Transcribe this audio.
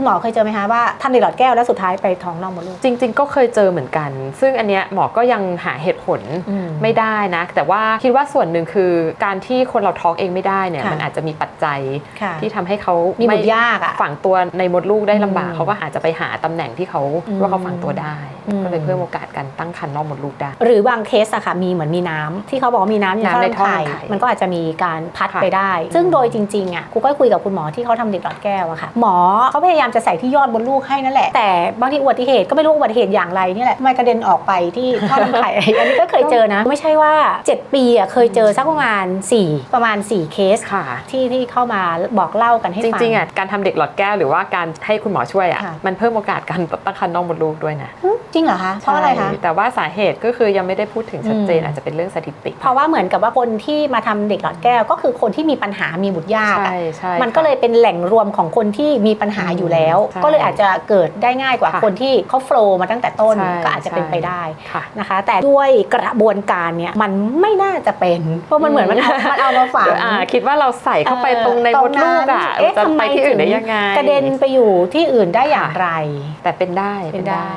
คุณหมอเคยเจอไหมคะว่าทำเด็กหลอดแก้วแล้วสุดท้ายไปท้องนอกมดลูก จริง ๆ ก็เคยเจอเหมือนกัน ซึ่งอันเนี้ยหมอก็ยังหาเหตุผลอืมไม่ได้นะ แต่ว่าคิดว่าส่วนหนึ่งคือการที่คนเราท้องเองไม่ได้เนี่ยค่ะ มันอาจจะมีปัจจัยค่ะที่ทำให้เขามีมีบุตรยากอะฝังตัวในมดลูกได้ลำบากอืมเขาก็อาจจะไปหาตำแหน่งที่เขาอืมว่าเขาฝังตัวได้ อืม ก็เลยเพิ่มโอกาสการตั้งครรภ์นอกมดลูกได้ หรือบางเคสอะค่ะมีเหมือนมีน้ำที่เขาบอกว่ามีน้ำอยู่น้ำในในท่อท่อรังรังไข่ไข่มันก็อาจจะมีการพัดค่ะ ไปได้ ซึ่งโดยจริงๆอะครูก็คุยกับคุณหมอที่เขาทำเด็กหลอดแก้วอะค่ะหมอเขาพยายามจะใส่ที่ยอดบนลูกให้นั่นแหละ แต่บางทีอุบัติเหตุก็ไม่รู้อุบัติเหตุอย่างไรนี่แหละไม่กระเด็นออกไปที่ท่อรังไข่อันนี้ก็เคยเจอนะ ไม่ใช่ว่า 7 ปีอะเคยเจอสักประมาณ 4 ประมาณ 4 เคสค่ะ ที่ที่เข้ามาบอกเล่ากันให้จฟังริงๆอะการทำเด็กหลอดแก้วหรือว่าการให้คุณหมอช่วยอะค่ะมันเพิ่มโอกาสการตั้งครรภ์นอกมดลูกด้วยนะหึจริงเหรอคะเพราะอะไรคะใช่แต่ว่าสาเหตุก็คือยังไม่ได้พูดถึงชัดเจนอืมอาจจะเป็นเรื่องสถิติ เพราะว่าเหมือนกับว่าคนที่มาทำเด็กหลอดแก้วก็คือคนที่มีปัญหามีบุตรยากอะใช่ใช่มันก็เลยเป็นแหล่งรวมของคนที่มีปัญหาอยู่แล้วใช่ก็เลยอาจจะเกิดได้ง่ายกว่าค่ะคนที่เขาโฟลว์มาตั้งแต่ต้นใช่ก็อาจจะเป็นใช่ไปได้ค่ะนะคะ แต่ด้วยกระบวนการเนี่ยมันไม่น่าจะเป็นเพราะมันเหมือนมันเอามันเอามาฝังเดี๋ยวอ่าคิดว่าเราใส่เข้าไปตรงในมดลูกอะเอ๊ะจะทำไปไมที่ถึอื่นงได้ยังไงกระเด็นไปอยู่ที่อื่นได้อย่างไร แต่เป็นได้เป็นได้